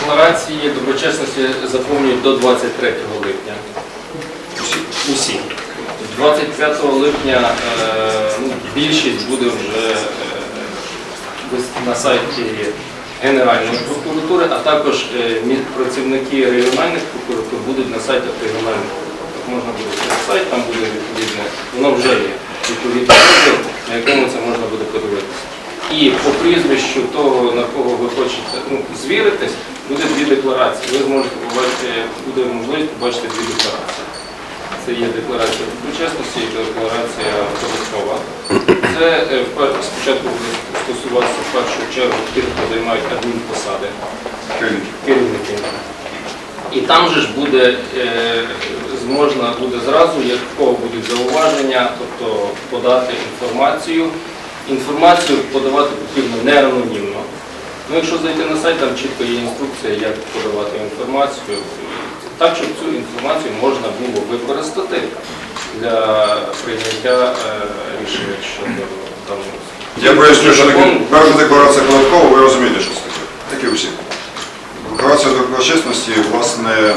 декларації доброчесності заповнюють до 23 липня. Усі. 25 липня е, ну, більшість буде вже е, на сайті Генеральної прокуратури, а також е, працівники регіональних прокуратур будуть на сайтах регіональних прокуратур. Можна буде через сайт, там буде відповідне, воно вже є відповідний на якому це. І по прізвищу того, на кого ви хочете ну, звіритись, буде дві декларації. Ви зможете побачити, буде можливість побачити дві декларації. Це є декларація доброчесності і декларація податкова. Це е, спочатку буде стосуватися в першу чергу тих, хто займають адмінпосади, керівники. І там же ж буде е, зможна буде зразу, як в кого будуть зауваження, тобто подати інформацію. Інформацію подавати потрібно не анонімно. Ну, якщо зайти на сайт, там чітко є інструкція, як подавати інформацію, так, щоб цю інформацію можна було використати для прийняття е, рішення щодо даного. Я поясню, що таке перша декларація податкова, ви розумієте, що це таке. Так і всі. Декларація доброчесності, власне, е,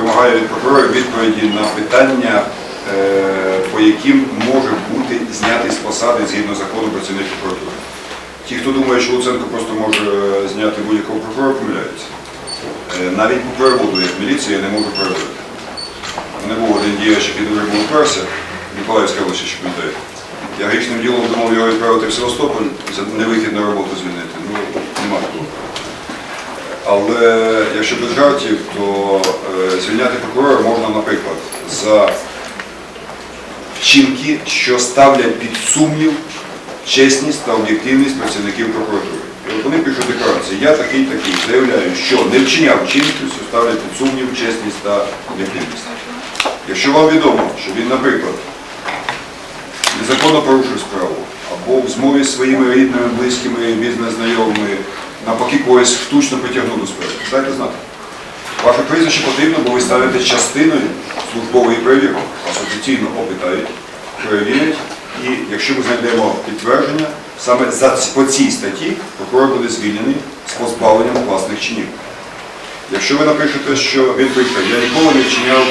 вимагає від прокурора відповіді на питання, е, по яким може бути знятий з посади згідно закону працівник прокуратури. Ті, хто думає, що Луценко просто може е, зняти будь-якого прокурора, помиляються. Е, Навіть по переводу, як міліція, я не можу переводити. Мене був один діяч, який дуже був вперся, Миколаївська область, що пам'ятаєте. Я грішним ділом думав його відправити в Севастополь, за невихід на роботу звільнити. Ну, нема такого. Але якщо без жартів, то е, звільняти прокурора можна, наприклад, за вчинки, що ставлять під сумнів чесність та об'єктивність працівників прокуратури. І от вони пишуть декларації, я такий такий, заявляю, що не вчиняв вчинків, що ставлять під сумнів чесність та об'єктивність. Якщо вам відомо, що він, наприклад, незаконно порушив справу, або в змові з своїми рідними, близькими, бізнес-знайомими, навпаки когось штучно притягнув до справи, дайте знати. Ваше прізвище потрібно, бо ви ставите частиною службової перевірки. Вас офіційно опитають, перевірять, і якщо ми знайдемо підтвердження, саме по цій статті прокурор буде звільнений з позбавленням власних чинів. Якщо ви напишете, що він прийшов, я ніколи не вчиняв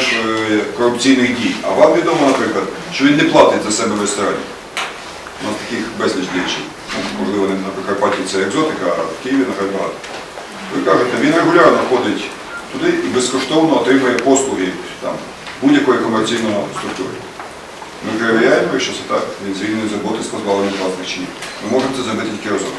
е, корупційних дій, а вам відомо, наприклад, що він не платить за себе в ресторані. У нас таких безліч діячів. Ну, Можливо, на Прикарпатті це екзотика, а в Києві, на багато. Ви кажете, він регулярно ходить туди і безкоштовно отримує послуги там, будь-якої комерційної структури. Ми перевіряємо, що це так, він звільнений з роботи з позбавленням власних чинів. Ми можемо це зробити тільки разом.